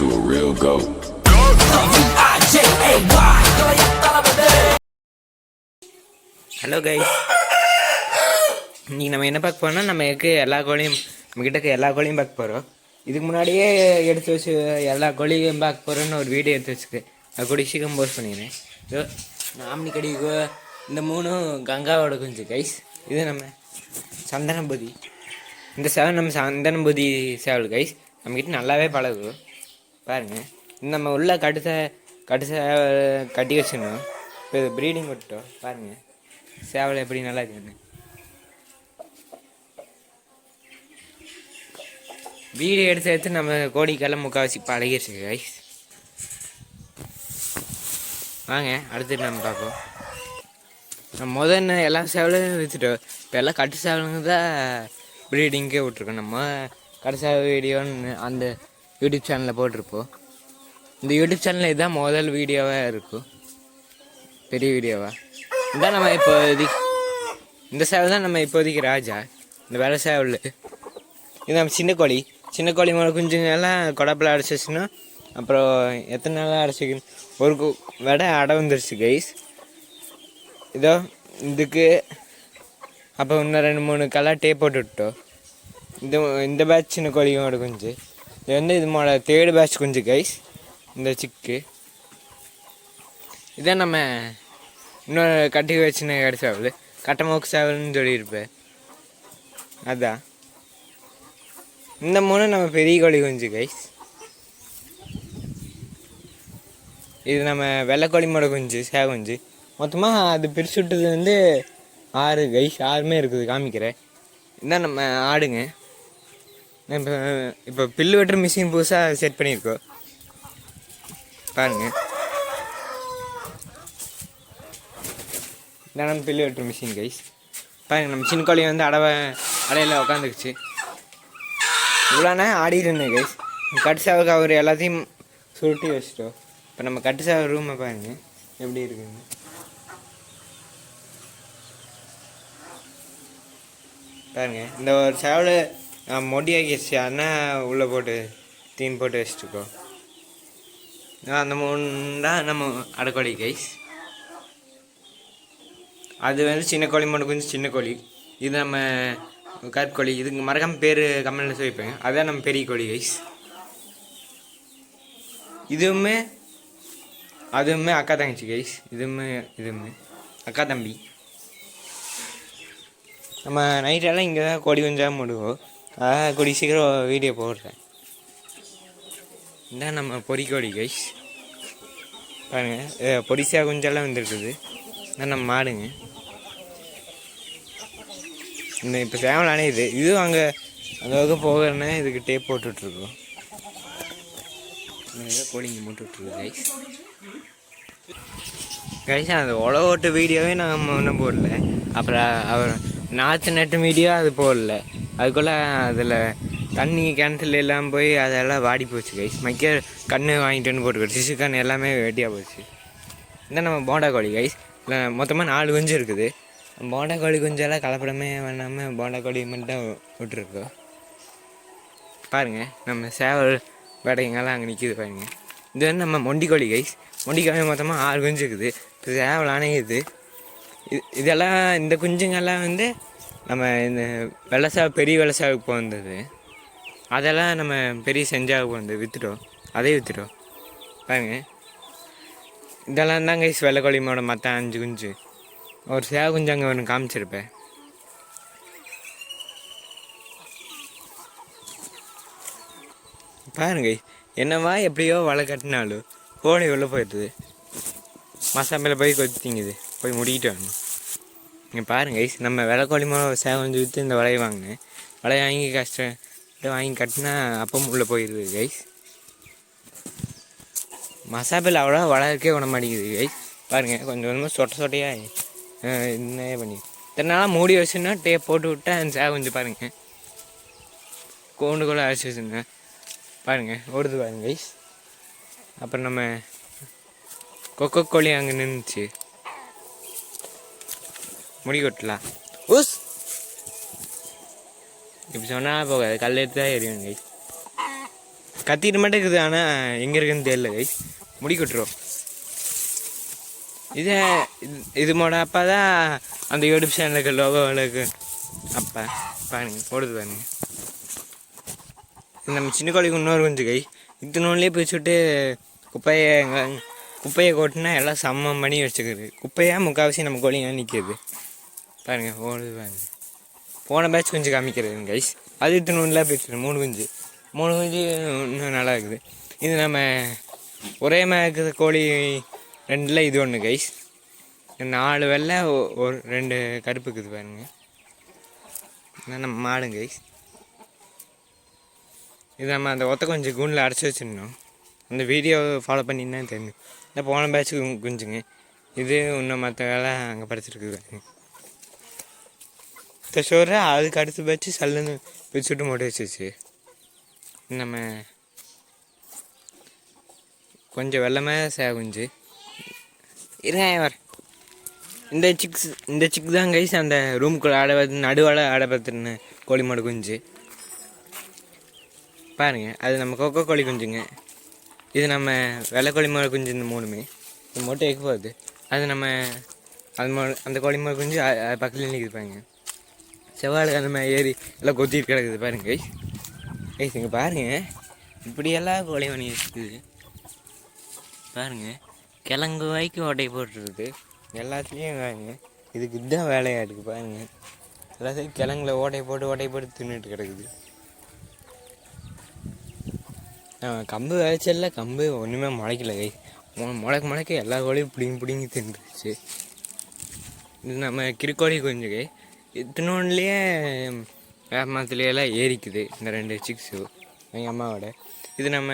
to a real goat. Hello guys இன்னைக்கு நம்ம என்ன பார்க்க போறோம்னா நம்ம இருக்க எல்லா கோழியும் நம்மக்கிட்ட இருக்க எல்லா கோழியும் பார்க்க போகிறோம் இதுக்கு முன்னாடியே எடுத்து வச்சு எல்லா கோழியும் பார்க்க போகிறோன்னு ஒரு வீடியோ எடுத்து வச்சுருக்கு அது கூட சீக்கிரம் போஸ்ட் பண்ணிடுறேன். இதோ நாமினி கடிக்கு இந்த மூணும் கங்காவோட குஞ்சு கைஸ் இது நம்ம சந்தனபதி இந்த சேவல் நம்ம சந்தனபதி சேவல் கைஸ் நம்மக்கிட்ட நல்லாவே பழகும் பாருங்கள் நம்ம உள்ள கடுத்த கடுத்த கட்டி வச்சிடணும் இப்போ ப்ரீடிங் விட்டோம் பாருங்கள் சேவல் எப்படி நல்லா இருக்குன்னு. வீடு எடுத்து எடுத்து நம்ம கோடிக்கெல்லாம் முக்கால்வாசி பழகிடுச்சு கைஸ் வாங்க அடுத்து நம்ம பார்ப்போம். நம்ம முதல்ல எல்லா சேவலும் விற்றுட்டோம் இப்போ எல்லாம் கட்டு சேவலுங்க தான் ப்ரீடிங்கே விட்ருக்கோம் நம்ம கடைசி வீடியோன்னு அந்த யூடியூப் சேனலில் போட்டிருப்போம். இந்த யூடியூப் சேனலில் இதுதான் முதல் வீடியோவாக இருக்கும். பெரிய வீடியோவா? இதான் நம்ம இப்போதைக்கு இந்த சேவல் தான் நம்ம இப்போதைக்கு ராஜா. இந்த வேலை சேவல். இது நம்ம சின்ன கோழி. சின்ன கோழி மேலே குஞ்சுங்கெல்லாம் கொடப்பில் அடைச்சிச்சுன்னா அப்புறம் எத்தனை நாளாக அடைச்சிக்கணும் ஒரு கு- வெடை அடை வந்துருச்சு கைஸ் இதோ இதுக்கு அப்போ இன்னும் ரெண்டு மூணு கலர் டேப் போட்டு விட்டோம் இந்த இந்த பேட்ச் சின்ன கோழியோட குஞ்சு. இது வந்து இது மாட தேர்டு பேட்ச் குஞ்சு கைஸ் இந்த சிக்கு இதே நம்ம இன்னொரு கட்டிக்கு வச்சுன்னு கடி சேவல் கட்டமோக்கு சேவல்னு சொல்லியிருப்பேன். அதான். இந்த மூணு நம்ம பெரிய கோழி குஞ்சு கைஸ் இது நம்ம வெள்ளைக்கோழி மோட குஞ்சு சேவை குஞ்சு. மொத்தமாக அது பிரிச்சு விட்டது வந்து ஆறு கைஸ் ஆறுமே இருக்குது காமிக்கிறேன். இதான் நம்ம ஆடுங்க. இப்போ இப்போ பில்லு வெட்டுற மிஷின் புதுசாக செட் பண்ணியிருக்கோம். பாருங்க. இதான் பில்லு வெட்டுற மிஷின் கைஸ் பாருங்க நம்ம சின்ன கோழி வந்து அடவை அடையில் உட்காந்துக்குச்சு இவ்வளோனா ஆடிருந்தேன் ஆடிட்டு இருந்தேன் கைஸ் கட்டு சாவுக்கு அவர் எல்லாத்தையும் சுருட்டி வச்சிட்டோம். இப்போ நம்ம கட்டு சாவு ரூமை பாருங்க. எப்படி இருக்குன்னு. பாருங்க இந்த ஒரு சேவல் மொடியாக்கிடுச்சு அதான் உள்ளே போட்டு தீன் போட்டு வச்சுட்டுக்கோ. அந்த மூணு நம்ம அடக்கோழி கைஸ் அது வந்து சின்ன கோழி மட்டும் கொஞ்சம் சின்ன கோழி. இது நம்ம கற்கோழி இதுக்கு மறக்காம பேர் கமெண்ட்ல சொல்லிப்பேன். அதுதான் நம்ம பெரிய கோழி கைஸ் இதுவுமே அதுவுமே அக்கா தங்கச்சி கைஸ் இதுவுமே இதுவுமே. அக்கா தம்பி. நம்ம நைட்டெல்லாம் இங்கே தான் கோழி கொஞ்சம் முடுவோம் ஆ கொடி சீக்கிரம் வீடியோ போடுறேன். இதான் நம்ம பொறிக்கோடி கைஸ் பாருங்கள் பொடிசா குஞ்செல்லாம் வந்துருக்குது. இதான் நம்ம மாடுங்க. இந்த இப்போ சேவலானே இது இதுவும் அங்கே அந்த பக்கம் போகிறேன்னா இதுக்கு டேப் போட்டுட்ருக்கோம். கோழிங்க போட்டுட்ருக்கு கைஸ் கைஸ் அந்த உழவு ஓட்டு வீடியோவே நான் ஒன்றும் போடல. அப்புறம் அவர் நாற்று நட்டு வீடியோ அது போடல. அதுக்குள்ளே அதில் தண்ணி கிணத்துல எல்லாம் போய் அதெல்லாம் வாடி போச்சு கைஸ் மைக்க கண்ணு வாங்கிட்டு வந்து போட்டுக்கிட்டு சிசு கண் எல்லாமே வெட்டியாக போச்சு. இந்த நம்ம போண்டா கோழி கைஸ் இல்லை மொத்தமாக நாலு குஞ்சு இருக்குது. போண்டா கோழி குஞ்செல்லாம் கலப்படமே பண்ணாமல் போண்டா கோழி மட்டும் விட்டுருக்கோம் பாருங்க நம்ம சேவல் வேடைங்கெல்லாம் அங்கே நிற்கிது பாருங்கள் இது வந்து நம்ம மொண்டி கோழி கைஸ் மொண்டி கோழி மொத்தமாக ஆறு குஞ்சு இருக்குது. இப்போ சேவல் அணையுது இது இதெல்லாம் இந்த குஞ்சுங்கெல்லாம் வந்து நம்ம இந்த வெள்ளை பெரிய வெள்ளை போயிருந்தது அதெல்லாம் நம்ம பெரிய செஞ்சாவுக்கு போயிருந்தது விற்றுட்டோம் அதே விற்றுட்டோம் பாருங்க. இதெல்லாம் தான் கைஸ் கொழிமோட மற்ற அஞ்சு குஞ்சு. ஒரு சேவை குஞ்சு அங்கே ஒன்று காமிச்சிருப்பேன். பாருங்க. என்னவா எப்படியோ வலை கட்டினாலும் கோழி உள்ளே போயிடுது. மசாமையில் போய் கொத்திங்குது போய் முடிக்கிட்டு வரணும். இங்கே பாருங்க ஐஸ் நம்ம வெள்ளைக்கோழி மூலம் சேவஞ்சு விற்று இந்த வலையை வாங்கினேன் வலையை வாங்கி கஷ்டம் வாங்கி கட்டினா அப்பவும் உள்ளே போயிடுது கைஸ் மசாபில் அவ்வளோ வளர்க்கே விட மாட்டேங்குது கைஸ் பாருங்கள் கொஞ்சம் கொஞ்சமாக சொட்ட சொட்டையாக என்ன பண்ணி. இத்தனை நாளாக மூடி வச்சுன்னா டேப் போட்டு விட்டா அந்த சேவை கொஞ்சம் கோண்டு கூட அரைச்சி வச்சுருந்தேன். பாருங்கள் ஓடுது பாருங்க கைஸ் அப்புறம் நம்ம கொக்கோ கோழி அங்கே நின்றுச்சு முடி கொட்டலாம் ஊஸ் இப்படி சொன்னால் போகாது. கல் எடுத்து தான் எரியும் கைஸ் கத்திட்டு மட்டும் இருக்குது ஆனால் எங்கே இருக்குன்னு தெரியல கைஸ் முடி கொட்டுரும் இது இது- இது மோட அப்பா தான் அந்த யூடியூப் சேனலுக்கு லோகோவுக்கு அப்பா பாருங்க ஓடுது பாருங்க. நம்ம சின்ன கோழிக்கு இன்னொரு குஞ்சு கை இத்தனோன்லேயே பிடிச்சிட்டு குப்பையை எங்க- குப்பையை கொட்டினா எல்லாம் சம்மம் பண்ணி வச்சுக்கிறது குப்பையாக முக்கால்வாசி நம்ம கோழிங்க நிற்கிது பாருங்க போனது பாருங்க. போன பேட்ச் குஞ்சு காமிக்கிறதுங்க கைஸ் அது இத்தனை இத்தனோன்லாம் போயிடுச்சு மூணு குஞ்சு. மூணு குஞ்சு இன்னும் நல்லா இருக்குது. இது நம்ம ஒரே மாதிரி கோழி ரெண்டில் இது ஒன்று கைஸ் நாலு வெள்ளை ஒரு ரெண்டு கருப்பு இருக்குது பாருங்க. நம்ம மாடுங்க கைஸ் இது நம்ம அந்த ஒத்த கொஞ்சம் கூண்டில் அடைச்சி வச்சிடணும் அந்த வீடியோ ஃபாலோ பண்ணின்னா தெரியும் இந்த போன பேட்சுக்கு குஞ்சுங்க. இது இன்னும் மற்ற வேலை அங்கே படிச்சிருக்குது பாருங்க. இந்த சோறு அதுக்கு அடுத்து பேச்சு சல்லுன்னு வச்சுட்டு மொட்டை வச்சிச்சு. நம்ம கொஞ்சம் வெள்ளமே சேவை குஞ்சு. இருங்க வர. இந்த சிக்ஸ் இந்த சிக் தான் கைஸ் அந்த ரூம்குள்ளே ஆட பார்த்து நடுவால் ஆட பார்த்துருந்த கோழி மாடு குஞ்சு. பாருங்கள் அது நம்ம கொக்கோ கோழி குஞ்சுங்க. இது நம்ம வெள்ளை கோழி மாடு குஞ்சு இந்த மூணுமே. இது மொட்டை எக்கு போகுது. அது நம்ம அது அந்த கோழி மாடு குஞ்சு அது பக்கத்தில் நிற்குது பாருங்க. செவ்வாழுக்கு அந்த ஏறி எல்லாம் கொத்திட்டு கிடக்குது பாருங்க கைஸ் கைஸ் இங்கே பாருங்க. இப்படியெல்லாம் கோழி மணி இருக்குது. பாருங்க கிழங்கு வாய்க்கு ஓட்டை போட்டுருக்கு. எல்லாத்துலேயும் பாருங்க இதுக்கு இதுதான் வேலையாக இருக்குது பாருங்க. எல்லாத்தையும் கிழங்குல ஓட்டை போட்டு ஓட்டை போட்டு தின்னுட்டு கிடக்குது. கம்பு விளைச்சல்ல கம்பு ஒன்றுமே முளைக்கல கை முளைக்க முளைக்க எல்லா கோழியும் பிடிங்கி பிடிங்கி தின்றுச்சு. இது நம்ம கிருக்கோழி கொஞ்சம் கை இத்தினோன்லேயே வேப்பமரத்துலையெல்லாம் ஏறிக்குது இந்த ரெண்டு சிக்ஸு எங்கள் அம்மாவோட. இது நம்ம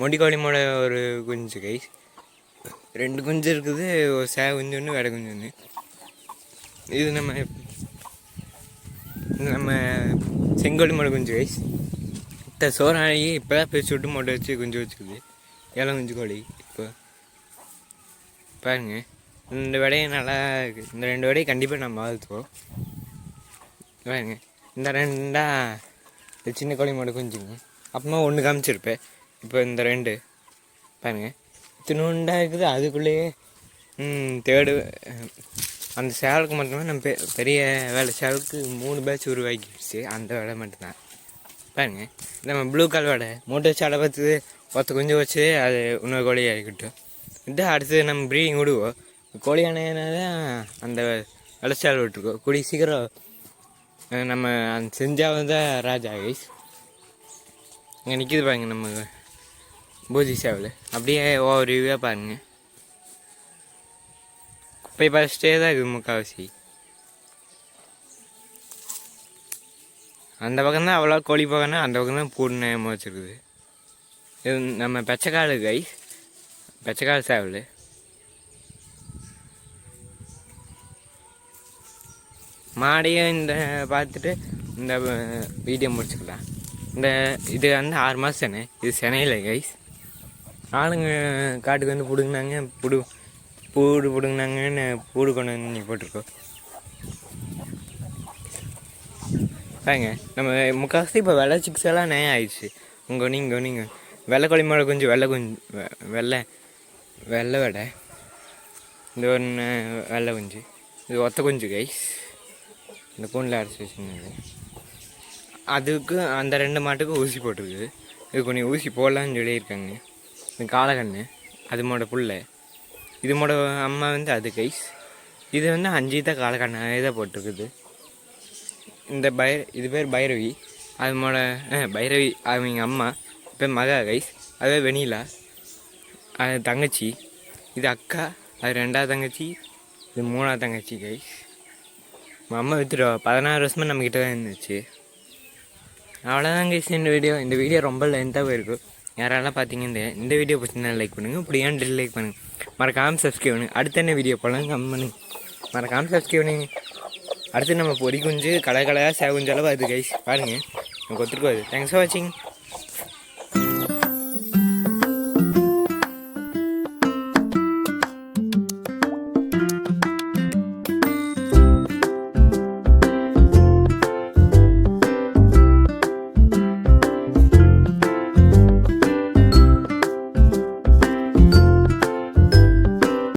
மொண்டிக்கோழிமோட ஒரு குஞ்சு கை ரெண்டு குஞ்சு இருக்குது ஒரு சே குஞ்சு ஒன்று வெடை குஞ்சு ஒன்று இது நம்ம இது நம்ம செங்கோழி மோட குஞ்சு கைஸ் இந்த சோறாகி இப்போ தான் போய் சுட்டு மொட்டை வச்சு குஞ்சு வச்சுக்குது. ஏழை குஞ்சு கோழி இப்போ. பாருங்கள் இந்த விடையும் நல்லா இருக்குது இந்த ரெண்டு விடையும் கண்டிப்பாக நம்ம வாழ்த்துவோம் பாருங்க இந்த ரெண்டா இந்த சின்ன கோழி மட்டும் குஞ்சுங்க. அப்புறமா ஒன்று காமிச்சிருப்பேன் இப்போ இந்த ரெண்டு. பாருங்க. இத்தினோண்டா இருக்குது? அதுக்குள்ளேயே தேர்டு அந்த சேலுக்கு மட்டுமே நம்ம பெ பெரிய வேலை. சேலுக்கு மூணு பேட்ச் உருவாக்கிடுச்சு. அந்த வேலை மட்டும்தான். பாருங்க. நம்ம ப்ளூ கலர் வடை மூட்டை வச்சு அடை பார்த்து ஒத்த குஞ்சு வச்சு அது இன்னொரு கோழி இருக்கட்டும் இது அடுத்து நம்ம ப்ரீடிங் விடுவோம். கோழி அந்த விளைச்சால் விட்டுருக்கோம். கூடிய சீக்கிரம் நம்ம அந்த செஞ்சால் தான் ராஜா கைஸ் இங்கே நிற்கிது பாருங்க நம்ம பூஜி சேவல். அப்படியே ஓவர் வியூவாக பாருங்கள் குப்பை பறிச்சிட்டே தான் இருக்குது முக்கால்வாசி. அந்த பக்கம் தான் அவ்வளோ கோழி பக்கம்னா அந்த பக்கம் தான் பூடு நேயமாக வச்சுருக்குது இது நம்ம பச்சைக்காடு கைஸ் பச்சைக்காடு சேவல். மாடையும் இந்த பார்த்துட்டு இந்த வீடியோ முடிச்சுக்கலாம். இந்த இது வந்து ஆறு மாதம் செனை இது சென்னையில் கைஸ் ஆளுங்க காட்டுக்கு வந்து பிடுங்கினாங்க புடு பூடு பிடுங்கினாங்கன்னு பூடு கொண்டு வந்து நீ போட்டிருக்கோம். பாருங்க நம்ம முக்கால்வாசி இப்போ வெள்ளை சிக்ஸ் எல்லாம் நயம் ஆயிடுச்சு. உங்கள் நீங்கள் நீங்கள் வெள்ளை கோழி கொஞ்சம் வெள்ளை குஞ்சு வெ- வெள்ளை வெள்ளை வடை. இந்த ஒன்று வெள்ளை குஞ்சு. இது ஒத்த குஞ்சு கைஸ் இந்த கூண்டில் அடைச்சி வச்சுருந்தது. அதுக்கு அந்த ரெண்டு மாட்டுக்கும் ஊசி போட்டிருக்கு இது கொஞ்சம் ஊசி போடலான்னு சொல்லியிருக்காங்க. இந்த காளக்கண்ணு அது மோட புள்ள இது மோட அம்மா வந்து அது கைஸ் இது வந்து அஞ்சு தான் காளக்கண்ணாவே தான் போட்டிருக்குது. இந்த பைர இது பேர் பைரவி. அது மோட பைரவி. அவங்க அம்மா. பேர் மகா கைஸ் அது வெனிலா அது தங்கச்சி. இது அக்கா. அது ரெண்டாவது தங்கச்சி. இது மூணாவது தங்கச்சி கைஸ் அம்மா வித்துருவா பதினாறு வருஷமாக நம்மக்கிட்ட தான் இருந்துச்சு. அவ்வளோதான் கைஸ் இந்த வீடியோ இந்த வீடியோ ரொம்ப லென்த்தாக போயிருக்கும் யாரெல்லாம் பார்த்தீங்க இந்த இந்த வீடியோ பிடிச்சிருந்தா லைக் பண்ணுங்கள் இப்படி ஏன் டிஸ்லைக் பண்ணுங்கள் மறக்காமல் சப்ஸ்கிரைப் பண்ணுங்கள் அடுத்த என்ன வீடியோ போகலாம் கம் பண்ணுங்க. மறக்காமல் சப்ஸ்கிரைப் பண்ணுங்க. அடுத்து நம்ம பொறி குஞ்சு கலை கலையாக சேவ குஞ்சளவு அது கைஸ் பாருங்கள் கொத்துருக்கு அது தேங்க்ஸ் ஃபார் வாட்சிங்